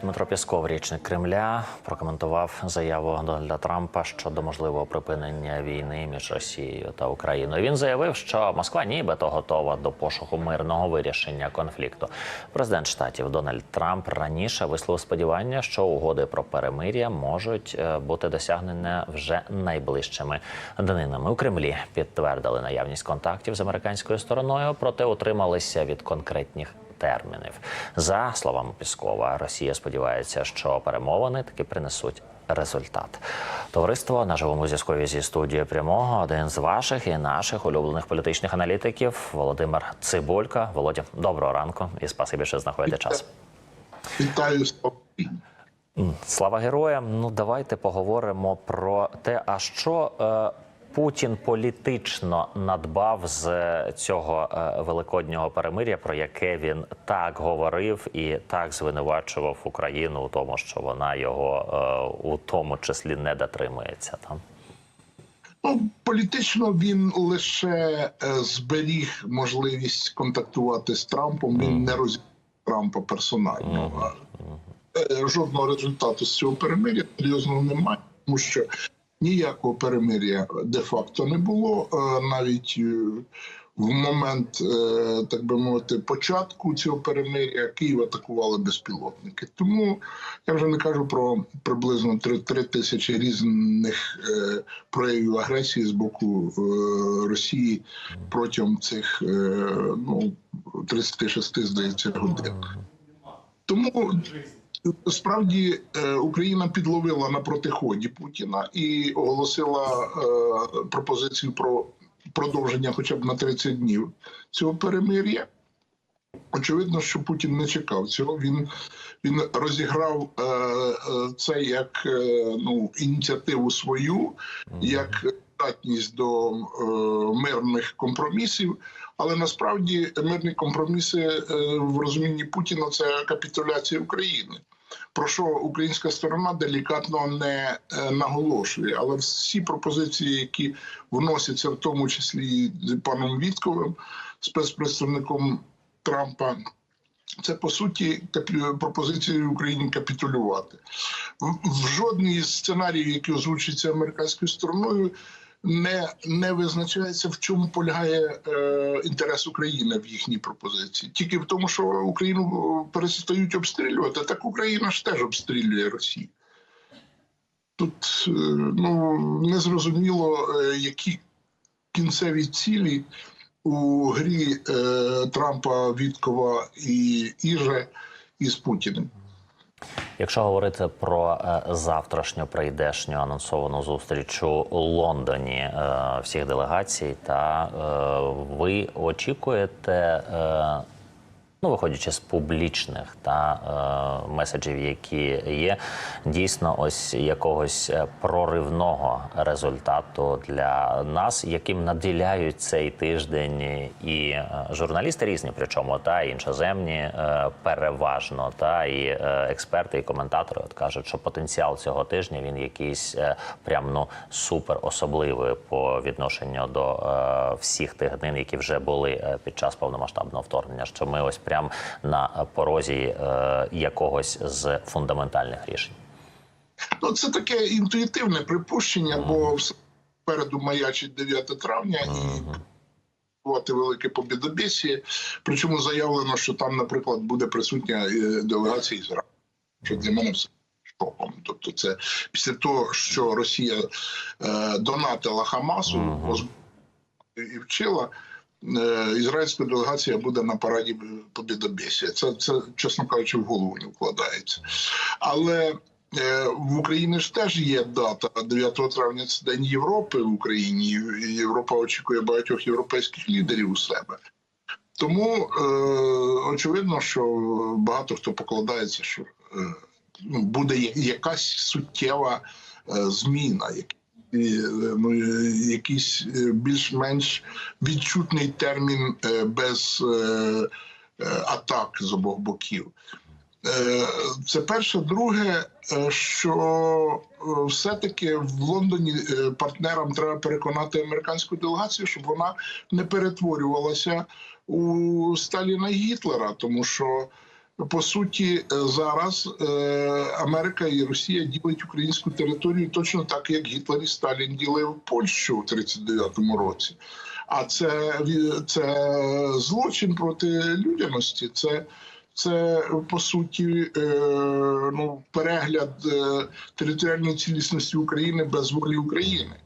Дмитро Пісков, річник Кремля, прокоментував заяву Дональда Трампа щодо можливого припинення війни між Росією та Україною. Він заявив, що Москва нібито готова до пошуку мирного вирішення конфлікту. Президент штатів Дональд Трамп раніше висловив сподівання, що угоди про перемир'я можуть е, бути досягнені вже найближчими днинами. У Кремлі підтвердили наявність контактів з американською стороною, проте утрималися від конкретних термінів. За словами Піскова, Росія сподівається, що перемовини таки принесуть результат. Товариство на живому зв'язкові зі студією прямого один з ваших і наших улюблених політичних аналітиків Володимир Цибулька. Володя, доброго ранку і спасибі, що знаходите час. Вітаю Слава героям! Ну давайте поговоримо про те, а що е, Путін політично надбав з цього е, великоднього перемиря, про яке він так говорив і так звинувачував Україну у тому, що вона його е, у тому числі не дотримується там. Ну, політично він лише е, зберіг можливість контактувати з Трампом. Він не розвів Трампа персонально. Е, Жодного результату з цього перемир'я серйозного немає, тому що ніякого перемир'я де-факто не було. Е, Навіть е, в момент, е, так би мовити, початку цього перемир'я Київ атакували безпілотники. Тому я вже не кажу про приблизно 3, 3 тисячі різних проявів агресії з боку Росії протягом цих ну 36, здається, годин. Тому справді е, Україна підловила на протиході Путіна і оголосила е, пропозицію про продовження, хоча б на 30 днів цього перемир'я. Очевидно, що Путін не чекав цього. Він він розіграв е, е, це як е, ну ініціативу свою, як здатність до е, мирних компромісів. Але насправді мирні компроміси е, в розумінні Путіна це капітуляція України. Про що українська сторона делікатно не е, наголошує, але всі пропозиції, які вносяться, в тому числі з паном Вітковим, спецпредставником Трампа, це по суті капі- пропозиції Україні капітулювати. В жодній з сценаріїв, які озвучуються американською стороною, не, не визначається, в чому полягає е, інтерес України в їхній пропозиції. Тільки в тому, що Україну перестають обстрілювати, так Україна ж теж обстрілює Росію. Тут е, ну, незрозуміло, е, які кінцеві цілі у грі е, Трампа, Віткова і Іже із Путіним. Якщо говорити про е, завтрашню прийдешню анонсовану зустріч у Лондоні е, всіх делегацій, та е, ви очікуєте, ну виходячи з публічних та е, меседжів, які є, дійсно ось якогось е, проривного результату для нас, яким наділяють цей тиждень і е, журналісти різні, причому та і іншоземні е, переважно, та і е, експерти, і коментатори от кажуть, що потенціал цього тижня він якийсь е, прям ну супер особливий по відношенню до е, всіх тих днин, які вже були під час повномасштабного вторгнення. Що ми ось прям на порозі е, якогось з фундаментальних рішень. Ну, це таке інтуїтивне припущення, бо все попереду маячить 9 травня і відбувати велике побідобєсіє. Причому заявлено, що там, наприклад, буде присутня е, делегація Ізраїлю. Що для мене все шоком. Тобто, це після того, що Росія е, донатила Хамасу озброєння і вчила. Е, Ізраїльська делегація буде на параді побідобєсія. Це, це, чесно кажучи, в голову не вкладається. Але е, в Україні ж теж є дата 9 травня. Це День Європи в Україні. Європа очікує багатьох європейських лідерів у себе. Тому е, очевидно, що багато хто покладається, що е, ну, буде якась суттєва е, зміна, і, е, ну, е, якийсь е, більш-менш відчутний термін без атак з обох боків. Це перше. Друге, що все-таки в Лондоні партнерам треба переконати американську делегацію, щоб вона не перетворювалася у Сталіна Гітлера, тому що по суті, е, зараз е, Америка і Росія ділять українську територію точно так, як Гітлер і Сталін ділив Польщу у 39-му році. А це, це злочин проти людяності. Це, це по суті е, ну, перегляд територіальної цілісності України без волі України.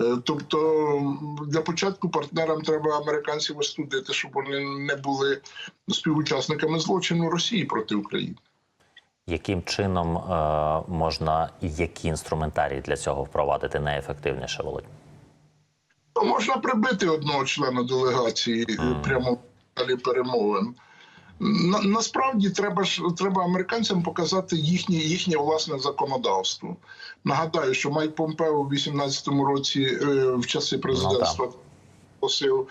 Е, Тобто для початку партнерам треба американців остудити, щоб вони не були співучасниками злочину Росії проти України. Яким чином е, можна і які інструментарії для цього впровадити найефективніше, Володь? Ну, можна прибити одного члена делегації е, прямо в залі перемовин. На, насправді треба ж треба американцям показати їхнє їхнє власне законодавство. Нагадаю, що Майк Помпео в 18-му році е, в часи президентства просив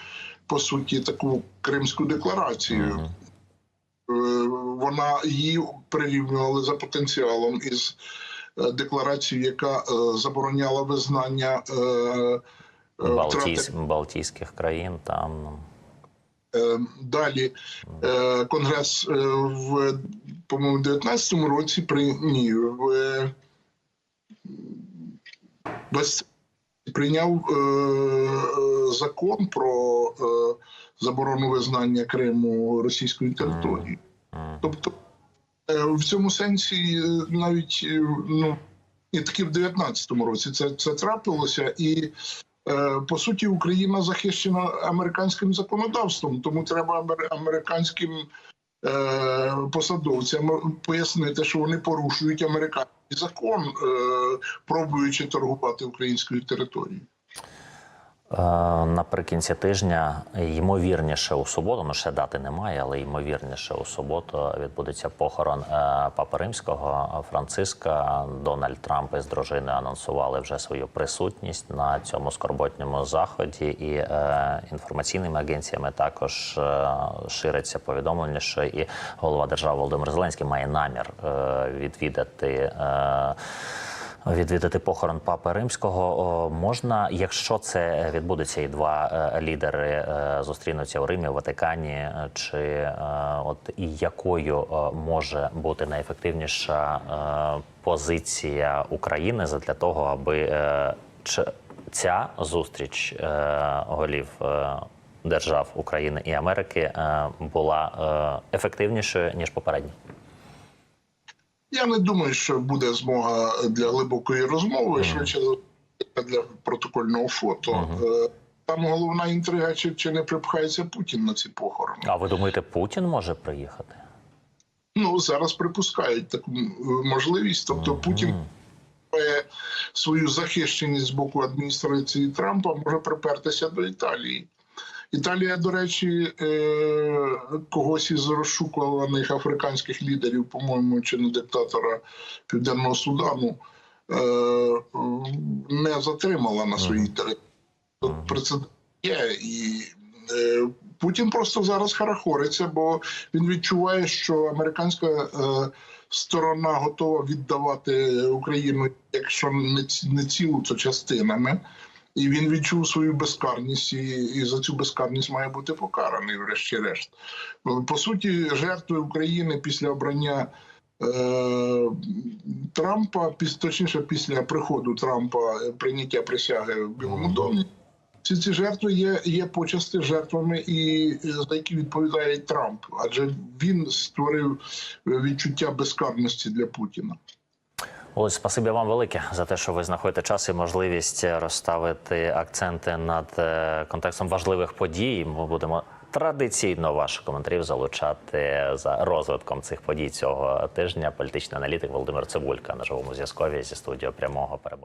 по суті таку Кримську декларацію. Е, Вона її прирівнювали за потенціалом із е, декларацією, яка е, забороняла визнання Балтійсь, втрати Балтійських країн там. Е, Далі е, Конгрес е, в по-моєму 19-му році при ні, в прийняв закон про заборону визнання Криму російською територією. Тобто в цьому сенсі навіть ну і таки в 19-му році це, це трапилося, і по суті Україна захищена американським законодавством, тому треба амер- американським е, посадовцям пояснити, що вони порушують американський закон, е, пробуючи торгувати українською територією. Е, Наприкінці тижня, ймовірніше у суботу, ну ще дати немає, але ймовірніше у суботу відбудеться похорон е, Папи Римського Франциска. Дональд Трамп із дружиною анонсували вже свою присутність на цьому скорботньому заході, і е, інформаційними агенціями також е, шириться повідомлення, що і голова держави Володимир Зеленський має намір е, відвідати. Е, Відвідати похорон папи римського можна, якщо це відбудеться, і два е, лідери е, зустрінуться у Римі, в Ватикані, е, чи от і якою може бути найефективніша позиція України для того, аби ця зустріч голів держав України і Америки була ефективнішою ніж попередня? Я не думаю, що буде змога для глибокої розмови, швидше для протокольного фото. Е, Там головна інтрига, чи, чи не припхається Путін на ці похорони. А ви думаєте, Путін може приїхати? Ну зараз припускають таку можливість. Тобто Путін має свою захищеність з боку адміністрації Трампа, може припертися до Італії. Італія, до речі, е, когось із розшукуваних африканських лідерів, по-моєму, чи не диктатора Південного Судану, е, не затримала на своїй території. Прецедент є і. е, Путін просто зараз харахориться, бо він відчуває, що американська е, сторона готова віддавати Україну, якщо не, ці- не цілу, то частинами. І він відчув свою безкарність, і, і за цю безкарність має бути покараний, врешті-решт. Ну, По суті, жертви України після обрання е, Трампа, піс- точніше, після приходу Трампа, е, прийняття присяги в Білому домі. Всі ці жертви є, є почасти жертвами, і за які відповідає Трамп, адже він створив е, відчуття безкарності для Путіна. Ось спасибі вам велике за те, що ви знаходите час і можливість розставити акценти над е, контекстом важливих подій. Ми будемо традиційно ваших коментарів залучати за розвитком цих подій цього тижня. Політичний аналітик Володимир Цибулька на живому зв'язкові зі студією прямого перебув.